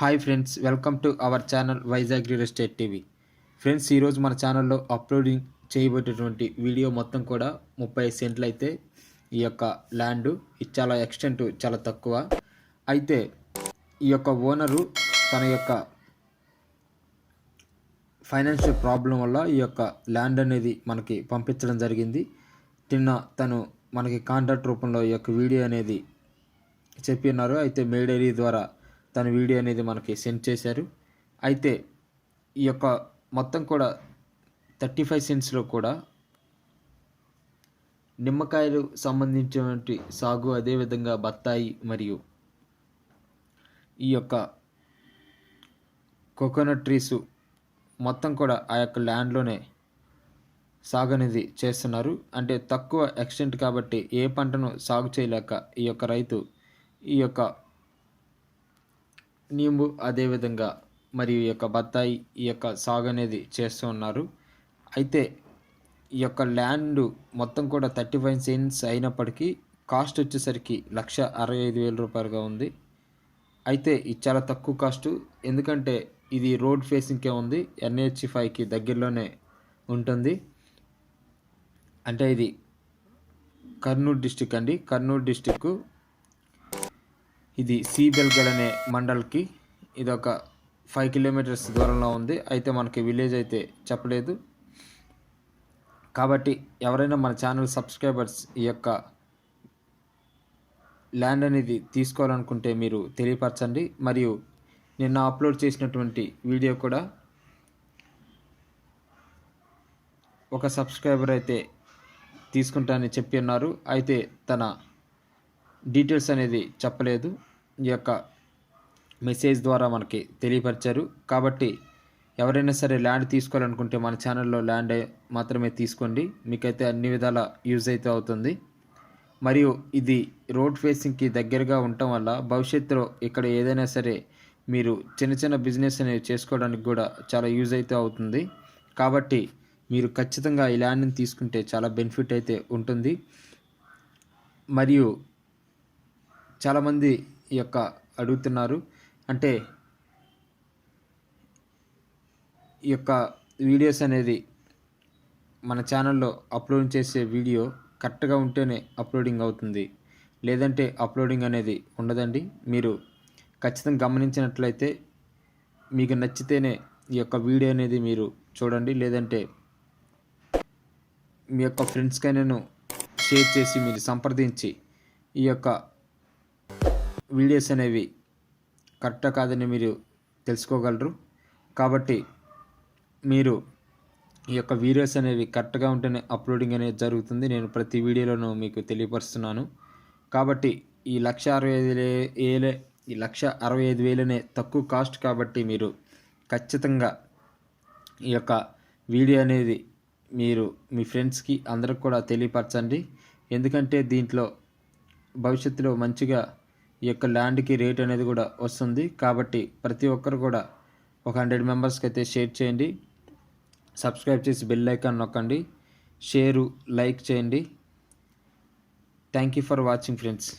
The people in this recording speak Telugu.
Hi friends welcome to our channel Vizag real estate TV. Friends ఈరోజు మన ఛానల్లో అప్లోడింగ్ చేయబోయేటటువంటి వీడియో మొత్తం కూడా ముప్పై సెంట్లు అయితే ఈ యొక్క ల్యాండ్ ఇది చాలా ఎక్స్టెంట్ చాలా తక్కువ. అయితే ఈ యొక్క ఓనరు తన యొక్క ఫైనాన్షియల్ ప్రాబ్లం వల్ల ఈ యొక్క ల్యాండ్ అనేది మనకి పంపించడం జరిగింది. తిన్న తను మనకి కాంట్రాక్ట్ రూపంలో ఈ యొక్క వీడియో అనేది చెప్పి ఉన్నారు. అయితే మెయిల్ ఐడి ద్వారా తన వీడియో అనేది మనకి సెండ్ చేశారు. అయితే ఈ యొక్క మొత్తం కూడా థర్టీ ఫైవ్ సెంట్స్లో కూడా నిమ్మకాయలు సంబంధించినటువంటి సాగు అదేవిధంగా బత్తాయి మరియు ఈ యొక్క కోకోనట్ ట్రీస్ మొత్తం కూడా ఆ యొక్క ల్యాండ్లోనే సాగు అనేది చేస్తున్నారు. అంటే తక్కువ ఎక్స్టెంట్ కాబట్టి ఏ పంటను సాగు చేయలేక ఈ యొక్క రైతు ఈ యొక్క నీంబు అదేవిధంగా మరియు ఈ యొక్క బత్తాయి ఈ యొక్క సాగు అనేది చేస్తూ ఉన్నారు. అయితే ఈ యొక్క ల్యాండ్ మొత్తం కూడా థర్టీ ఫైవ్ సెంట్స్ అయినప్పటికీ కాస్ట్ వచ్చేసరికి లక్ష అరవై ఐదు వేల రూపాయలుగా ఉంది. అయితే ఇది చాలా తక్కువ కాస్ట్. ఎందుకంటే ఇది రోడ్ ఫేసింగ్కే ఉంది. ఎన్హెచ్ ఫైవ్కి దగ్గరలోనే ఉంటుంది. అంటే ఇది కర్నూలు డిస్టిక్ అండి. కర్నూలు డిస్టిక్ ఇది సీబెల్గల్ అనే మండల్కి. ఇది ఒక ఫైవ్ కిలోమీటర్స్ దూరంలో ఉంది. అయితే మనకి విలేజ్ అయితే చెప్పలేదు. కాబట్టి ఎవరైనా మన ఛానల్ సబ్స్క్రైబర్స్ ఈ యొక్క ల్యాండ్ అనేది తీసుకోవాలనుకుంటే మీరు తెలియపరచండి. మరియు నిన్న అప్లోడ్ చేసినటువంటి వీడియో కూడా ఒక సబ్స్క్రైబర్ అయితే తీసుకుంటానని చెప్పి ఉన్నారు అయితే తన డీటెయిల్స్ అనేది చెప్పలేదు. ఈ యొక్క మెసేజ్ ద్వారా మనకి తెలియపరిచారు. కాబట్టి ఎవరైనా సరే ల్యాండ్ తీసుకోవాలనుకుంటే మన ఛానల్లో ల్యాండ్ మాత్రమే తీసుకోండి. మీకైతే అన్ని విధాల యూజ్ అయితే అవుతుంది. మరియు ఇది రోడ్ ఫేసింగ్కి దగ్గరగా ఉండటం వల్ల భవిష్యత్తులో ఇక్కడ ఏదైనా సరే మీరు చిన్న చిన్న బిజినెస్ అనేవి చేసుకోవడానికి కూడా చాలా యూజ్ అయితే అవుతుంది. కాబట్టి మీరు ఖచ్చితంగా ఈ ల్యాండ్ని తీసుకుంటే చాలా బెనిఫిట్ అయితే ఉంటుంది. మరియు చాలామంది ఈ యొక్క అడుగుతున్నారు. అంటే ఈ యొక్క వీడియోస్ అనేది మన ఛానల్లో అప్లోడ్ చేసే వీడియో కరెక్ట్గా ఉంటేనే అప్లోడింగ్ అవుతుంది. లేదంటే అప్లోడింగ్ అనేది ఉండదండి. మీరు ఖచ్చితంగా గమనించినట్లయితే మీకు నచ్చితేనే ఈ యొక్క వీడియో అనేది మీరు చూడండి. లేదంటే మీ యొక్క ఫ్రెండ్స్కైనాను షేర్ చేసి మీరు సంప్రదించి ఈ యొక్క వీడియోస్ అనేవి కరెక్టా కాదని మీరు తెలుసుకోగలరు. కాబట్టి మీరు ఈ యొక్క వీడియోస్ అనేవి కరెక్ట్గా ఉంటేనే అప్లోడింగ్ అనేది జరుగుతుంది. నేను ప్రతి వీడియోలోనూ మీకు తెలియపరుస్తున్నాను. కాబట్టి ఈ లక్ష అరవై ఐదు వేలే ఈ లక్ష అరవై ఐదు వేలనే తక్కువ కాస్ట్ కాబట్టి మీరు ఖచ్చితంగా ఈ యొక్క వీడియో అనేది మీరు మీ ఫ్రెండ్స్కి అందరికి కూడా తెలియపరచండి. ఎందుకంటే దీంట్లో భవిష్యత్తులో మంచిగా ఈ యొక్క ల్యాండ్కి రేట్ అనేది కూడా వస్తుంది. కాబట్టి ప్రతి ఒక్కరు కూడా ఒక హండ్రెడ్ మెంబర్స్కి అయితే షేర్ చేయండి. సబ్స్క్రైబ్ చేసి బెల్ ఐకాన్ నొక్కండి. షేరు లైక్ చేయండి. Thank you for watching friends.